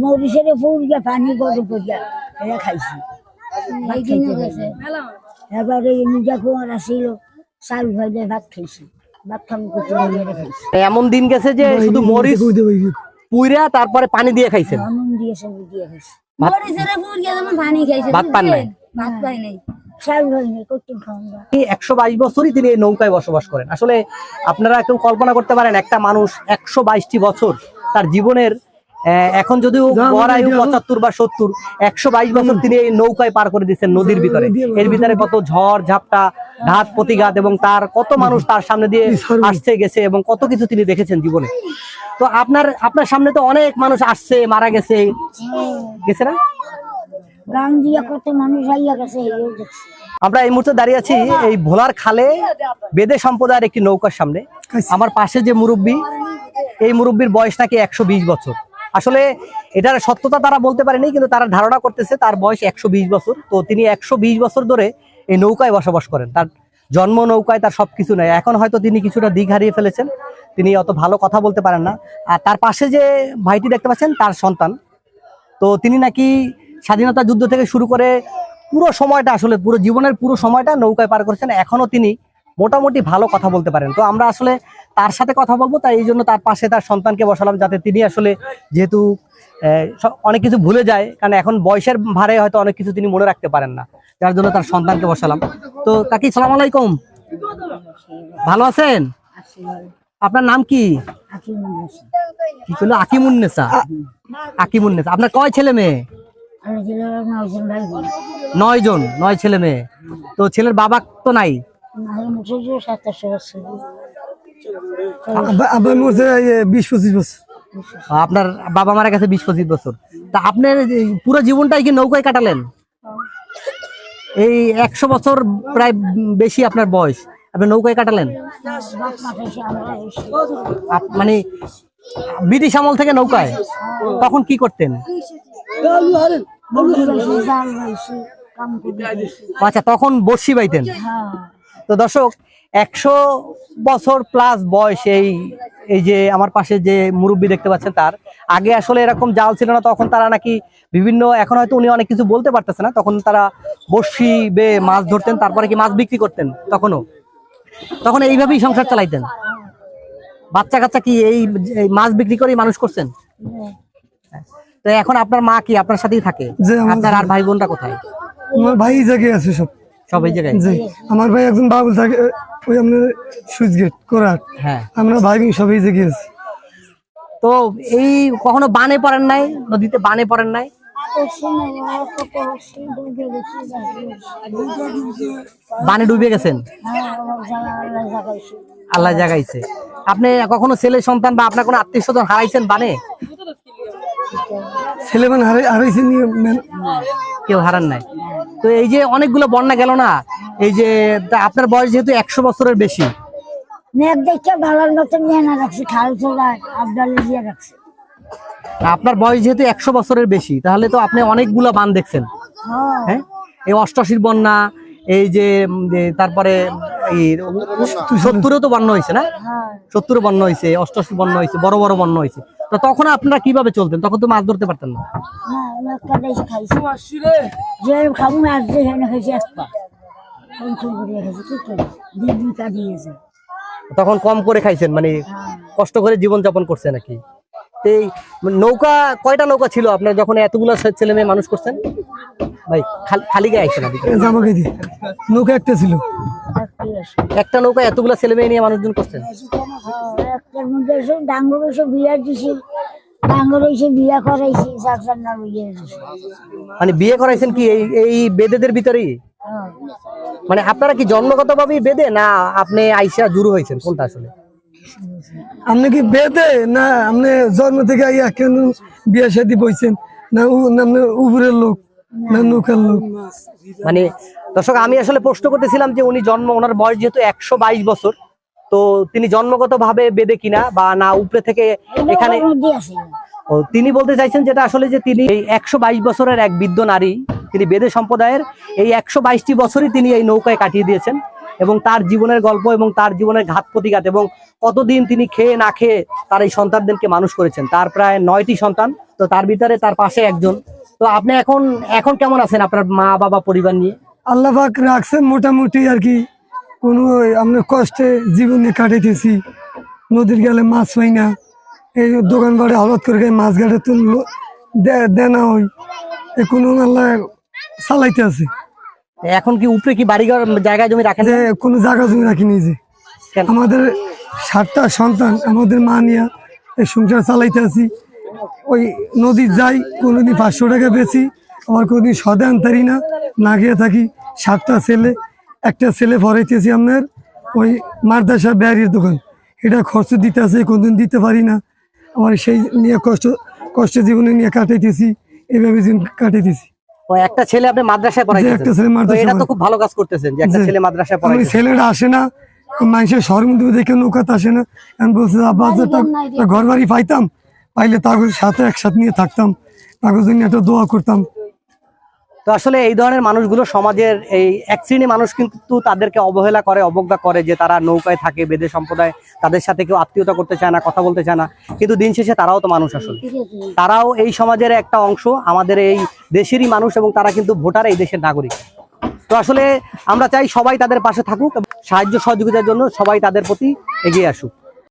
মরিচের পানি গরম করিয়া এটা খাইছি। ভাত খাইতে গেছে এবারে নিজা কুমার আসিল চাল ভাইলে ভাত খাইছি। ভাত খাম কুচি খাইছি এমন দিন গেছে যে শুধু মরিচ পুইরা তারপরে পানি দিয়ে খাইছেন। দিয়েছে দিয়ে খাইছি। ভাত- ফুল গিয়ে যেমন পানি খাইছে ভাত পান নাই? ভাত পাই নাই। ভাই নেই কঠিন খাওয়া একশো বাইশ বছরই তিনি এই নৌকায় বসবাস করেন। আসলে আপনারা কেউ কল্পনা করতে পারেন একটা মানুষ একশো বাইশটি বছর তার জীবনের এখন যদিও গড় আয়ু পঁচাত্তর বা সত্তর একশো বাইশ বছর তিনি এই নৌকায় পার করে দিচ্ছেন নদীর ভিতরে। এর ভিতরে। কত ঝড় ঝাপটা ঘাত প্রতিঘাত এবং তার কত মানুষ তার সামনে দিয়ে আসছে গেছে এবং কত কিছু তিনি দেখেছেন জীবনে। তো আপনার আপনার সামনে তো অনেক মানুষ আসছে মারা গেছে। গেছে না? আমরা এই মুহূর্তে দাঁড়িয়ে আছি এই ভোলার খালে বেদে সম্প্রদায়ের একটি নৌকার সামনে। আমার পাশে যে মুরব্বী এই মুরব্বীর বয়স নাকি একশো বিশ বছর। আসলে এটার সত্যতা তারা বলতে পারেনি, কিন্তু তারা ধারণা করতেছে তার বয়স একশো বিশ বছর। তো তিনি একশো বিশ বছর ধরে এই নৌকায় বসবাস করেন। তার জন্ম নৌকায় তার সবকিছু নেই। এখন হয়তো তিনি কিছুটা দিক হারিয়ে ফেলেছেন। তিনি অত ভালো কথা বলতে পারেন না। আর তার পাশে যে ভাইটি দেখতে পাচ্ছেন, তার সন্তান। তো তিনি নাকি স্বাধীনতা যুদ্ধ থেকে শুরু করে পুরো সময়টা, আসলে পুরো জীবনের পুরো সময়টা নৌকায় পার করেছেন। এখনও তিনি মোটামুটি ভালো কথা বলতে পারেন। তো আমরা আসলে তার সাথে কথা বলব তাই এই জন্য তার পাশে তার সন্তানকে বসালাম যাতে তিনি আসলে যেহেতু অনেক কিছু ভুলে যায় কারণ এখন বয়সের ভারে হয়তো অনেক কিছু তিনি মনে রাখতে পারেন না। যার জন্য তার সন্তানকে বসালাম। তো কাকি সালাম আলাইকুম। ভালো আছেন? আপনার নাম কি? মনে আকিমুন্নেসা আকিমুন্নেসা আপনার কয় ছেলে মেয়ে? নয় জন নয় ছেলে মেয়ে। তো ছেলের বাবা তো নাই? সাতাশো বছর আবার মরছে বিশ পঁচিশ বছর। আপনার বাবা মারা গেছে বিশ পঁচিশ বছর। তা আপনার পুরো জীবনটাই কি নৌকায় কাটালেন? এই একশো বছর প্রায় বেশি আপনার বয়স। আপনি নৌকায় কাটালেন? মানে ব্রিটিশ আমল থেকে নৌকায়? তখন কি করতেন? আচ্ছা তখন বর্ষি বাইতেন? হ্যাঁ। তো দর্শক একশো বছর প্লাস বয়স এই এই যে আমার পাশে যে মুরব্বী দেখতে পাচ্ছেন তার আগে আসলে এরকম জাল ছিল না তখন তারা নাকি বিভিন্ন এখন হয়তো উনি অনেক কিছু বলতে পারতেছে না তখন তারা বর্ষি বে মাছ ধরতেন তারপরে কি মাছ বিক্রি করতেন তখনও? তখন এইভাবেই সংসার চালাইতেন? বাচ্চা কাচ্চা কি এই মাছ বিক্রি করেই মানুষ করছেন? তো এখন আপনার মা কি আপনার সাথেই থাকে? আপনার আর ভাই বোনটা কোথায়? আমার ভাই জায়গায় আছে সব। সব এই জায়গায় জি। আমার ভাই একজন বাবুল থাকে ওই আপনার সুইচ গেট করাট হ্যাঁ। আমরা ভাই বোন সব এই জায়গায় তো এই কখনো বানে পড়েন নাই? নদীতে বানে পড়েন নাই? বানে ডুবে গেছেন? আল্লাহ জাগাইছে। আপনি কখনো ছেলে সন্তান বা আপনার কোনো আত্মীয় স্বজন হারাইছেন বানে? ছেলে মানে হারাই হারাইছে নিয়ে মেন- কেউ হারান নাই? তো এই যে অনেকগুলো বন্যা গেল না এই যে আপনার বয়স যেহেতু একশো বছরের বেশি। মেঘ দেখে ভালোর মতন মেহনা রাখছি খাল চোলায় আবদালি দিয়ে রাখছি। আপনার বয়স যেহেতু একশো বছরের বেশি তাহলে তো আপনি অনেকগুলো বান দেখছেন। হ্যাঁ। হ্যাঁ? এই অষ্টাশির বন্যা এই যে তারপরে সত্তরেও তো বন্যা হয়েছে না? হ্যাঁ। সত্তরে বন্যা হয়েছে অষ্টাশি বন্যা হয়েছে বড় বড় বন্যা হয়েছে। তো তখন আপনারা কীভাবে চলতেন? তখন তো মাছ ধরতে পারতেন না। তখন কম করে খাইছেন মানে কষ্ট করে জীবন যাপন করছে নাকি? এই নৌকা কয়টা নৌকা ছিল আপনার যখন এতগুলো ছেলে মেয়ে মানুষ করছেন? ভাই খালি- গায়ে আইসেন নৌকা একটা ছিল। একটা নৌকা এতগুলো ছেলে মেয়ে নিয়ে মানুষজন করছেন? একটার মধ্যে এসে ডাঙ্গর এসে বিয়া দিছি। ডাঙ্গর এসে বিয়া করাইছি চারটার বিয়ে মানে বিয়ে করাইছেন কি? এই এই বেদেদের ভিতরেই? হ্যাঁ। মানে আপনারা কি জন্মগত ভাবেই বেদে না আপনি আইসা জুরু হয়েছেন? কোনটা আসলে? আপনি কি বেদে? না আপনি জন্ম থেকে আইয়া কেন বিয়া শাদি বইছেন? না আপনি উপরের লোক না নৌকার লোক? মানে দর্শক, আমি আসলে প্রশ্ন করতেছিলাম যে উনি জন্ম, ওনার বয়স যেহেতু একশো বাইশ বছর, তো তিনি জন্মগত ভাবে বেদে কিনা বা না উপরে থেকে এখানে তিনি বলতে চাইছেন যেটা আসলে যে তিনি এই একশো বাইশ বছরের এক বৃদ্ধ নারী, তিনি বেদে সম্প্রদায়ের এই একশো বাইশটি বছরই তিনি এই নৌকায় কাটিয়ে দিয়েছেন এবং তার জীবনের গল্প এবং তার জীবনের ঘাত প্রতিঘাত এবং কতদিন তিনি খেয়ে না খেয়ে তার এই সন্তানদেরকে মানুষ করেছেন। তার প্রায় নয়টি সন্তান, তো তার ভিতরে তার পাশে একজন। তো আপনি এখন এখন কেমন আছেন আপনার মা বাবা পরিবার নিয়ে? আল্লাহ পাক রাখছেন মোটামুটি আর কি কোনো আমরা কষ্টে জীবনে কাটাইতেছি। নদীর গেলে মাছ হয় না। এই দোকান বাড়ি হলত করে মাছ ঘাটে তুললো দেনা হই এ কোনো আল্লাহ চালাইতে আছে। এখন কি উপরে কি বাড়িঘর জায়গায় জমি রাখেন কোনো জায়গা জমি রাখিনি যে। আমাদের সাতটা সন্তান আমাদের মা নিয়ে এই সংসার চালাইতে আছি। ওই নদী যাই কোনোদিন পাঁচশো টাকা বেশি আবার কোনোদিন সদে আনতারি না। না গিয়ে থাকি সাতটা ছেলে একটা ছেলে ভরাইতেছি আপনার ওই মারদাসা ব্যারির দোকান। এটা খরচ দিতে আছে কোনদিন দিতে পারি না। আমার সেই নিয়ে কষ্ট কষ্ট জীবনে নিয়ে কাটাইতেছি এইভাবে জীবন কাটাইতেছি। একটা ছেলে আপনি মাদ্রাসায় যে একটা ছেলে মাদ্রাসায় এটা তো খুব ভালো কাজ করতেছেন যে একটা ছেলে মাদ্রাসায় ওই ছেলেটা আসে না মানুষের শহরের মধ্যে দেখে নৌকাতে আসে না। আমি বলছে আব্বা যে তা- তা ঘর বাড়ি পাইতাম পাইলে তার সাথে একসাথে নিয়ে থাকতাম। তার জন্য একটা দোয়া করতাম। তো আসলে এই ধরনের মানুষগুলো সমাজের এই এক শ্রেণি মানুষ কিন্তু তাদেরকে অবহেলা করে, অবজ্ঞা করে যে তারা নৌকায় থাকে, বেদে সম্প্রদায়, তাদের সাথে কেউ আত্মীয়তা করতে চায় না, কথা বলতে চায় না। কিন্তু দিন শেষে তারাও তো মানুষ আসলে। তারাও এই সমাজের একটা অংশ, আমাদের এই দেশেরই মানুষ এবং তারা কিন্তু ভোটার এই দেশের নাগরিক। তো আসলে আমরা চাই সবাই তাদের পাশে থাকুক সাহায্য সহযোগিতার জন্য সবাই তাদের প্রতি এগিয়ে আসুক।